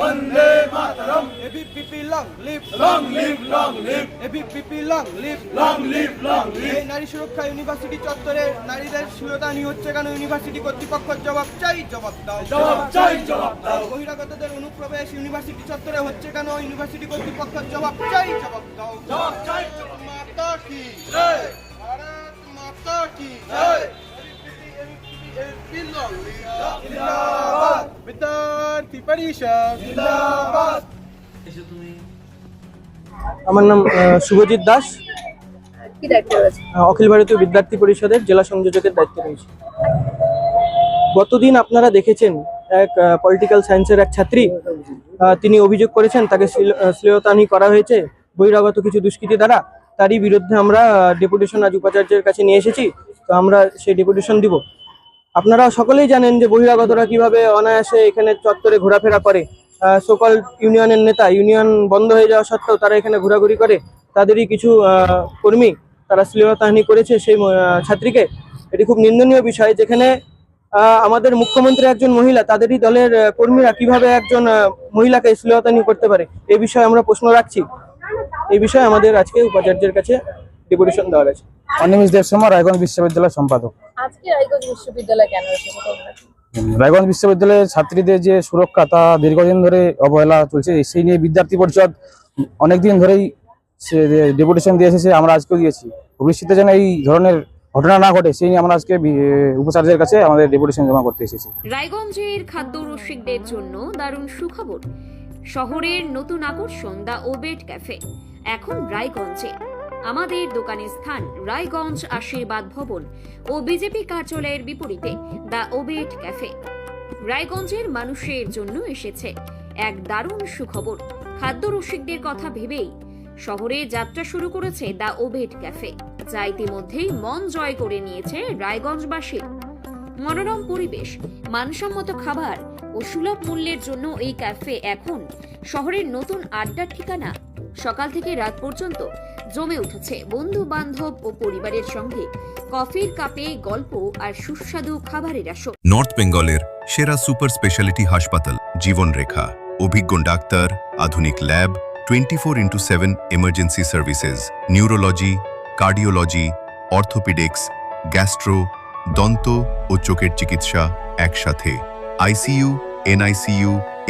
Vande Mataram. ABPP long live. Long live long live. ABPP long live. Long live long live. এই নারী সুরক্ষা university চত্বরে নারীদের শ্লীলতাহানি হচ্ছে কেন ইউনিভার্সিটি কর্তৃপক্ষ? জবাব চাই জবাব দাও। জবাব চাই জবাব দাও। বহিরাগতদের অনুপ্রবেশ ইউনিভার্সিটি চত্বরে হচ্ছে কেন ইউনিভার্সিটি কর্তৃপক্ষ? জবাব চাই জবাব দাও। জবাব চাই জবাব মাতা কি? জয়। ভারত মাতা কি? জয়। জিন্দাবাদ বিদ্যার্থী পরিষদ। আমার নাম শুভজিৎ দাস। অখিল ভারতীয় বিদ্যার্থী পরিষদের জেলা সংযোজকের দায়িত্ব রয়েছে। গতদিন আপনারা দেখেছেন এক পলিটিক্যাল সায়েন্সের এক ছাত্রী আহ, তিনি অভিযোগ করেছেন তাকে শ্লীল- আহ, করা হয়েছে বহিরাগত কিছু দুষ্কৃতী দ্বারা। তারই বিরুদ্ধে আমরা ডেপুটেশন আজ উপাচার্যের কাছে নিয়ে এসেছি তো আমরা সেই ডেপুটেশন দিব। আপনারা সকলেই জানেন যে বহিরাগতরা কীভাবে অনায়াসে এখানে চত্বরে ঘোরাফেরা করে। সকল ইউনিয়নের নেতা ইউনিয়ন বন্ধ হয়ে যাওয়া সত্ত্বেও তারা এখানে ঘোরাঘুরি করে। তাদেরই কিছু কর্মী তারা শ্লীলতাহানি করেছে সেই ছাত্রীকে। এটি খুব নিন্দনীয় বিষয়। যেখানে আমাদের মুখ্যমন্ত্রী একজন মহিলা, তাদেরই দলের কর্মীরা কীভাবে একজন মহিলাকে শ্লীলতাহানি করতে পারে এই বিষয়ে আমরা প্রশ্ন রাখছি। এই বিষয়ে আমাদের আজকে উপাচার্যের কাছে ডেপুটেশন দেওয়া হয়েছে অনিমিষ দেবসমা রায়গঞ্জ বিশ্ববিদ্যালয়ের সম্পাদক। আজকে রায়গঞ্জ বিশ্ববিদ্যালয় কেন এসেছে তোমরা? রায়গঞ্জ বিশ্ববিদ্যালয়ের ছাত্রীদের যে সুরক্ষা তা দীর্ঘদিন ধরে অবহেলা চলছে। সেই নিয়ে বিদ্যার্থী পরিষদ অনেকদিন ধরেই সে ডেপুটেশন দিয়ে এসেছে আমরা আজকেও দিয়েছি। ভবিষ্যতে যেন এই ধরনের ঘটনা না ঘটে সেই নিয়ে আমরা আজকে উপাচার্যের কাছে আমাদের ডেপুটেশন জমা করতে এসেছি। রায়গঞ্জের খাদ্য রসিকদের জন্য দারুণ সুখবর। শহরের নতুন আকর্ষণ দ্য ওবেট ক্যাফে এখন রায়গঞ্জে। আমাদের দোকানের স্থান রায়গঞ্জ আশীর্বাদ ভবন ও বিজেপি কার্যালয়ের বিপরীতে, দ্য ওবেট ক্যাফে। রায়গঞ্জের মানুষের জন্য এসেছে এক দারুণ সুখবর। খাদ্য রসিকদের কথা ভেবেই শহরে যাত্রা শুরু করেছে দ্য ওবেট ক্যাফে, যা ইতিমধ্যেই মন জয় করে নিয়েছে রায়গঞ্জবাসীর মনোরম পরিবেশ, মানসম্মত খাবার ও সুলভ মূল্যের জন্য এই ক্যাফে এখন শহরের নতুন আড্ডার ঠিকানা। সকাল থেকে রাত পর্যন্ত জমে উঠেছে বন্ধু বান্ধব ও পরিবারের সঙ্গে কফির কাপে গল্প আর সুস্বাদু খাবারের আসর। নর্থ বেঙ্গলের সেরা সুপার স্পেশালিটি হাসপাতাল, জীবনরেখা। অভিজ্ঞ ডাক্তার, আধুনিক lab, twenty four into seven emergency services neurology cardiology orthopaedics gastro দন্ত ও চোখের চিকিৎসা একসাথে। ICU NICU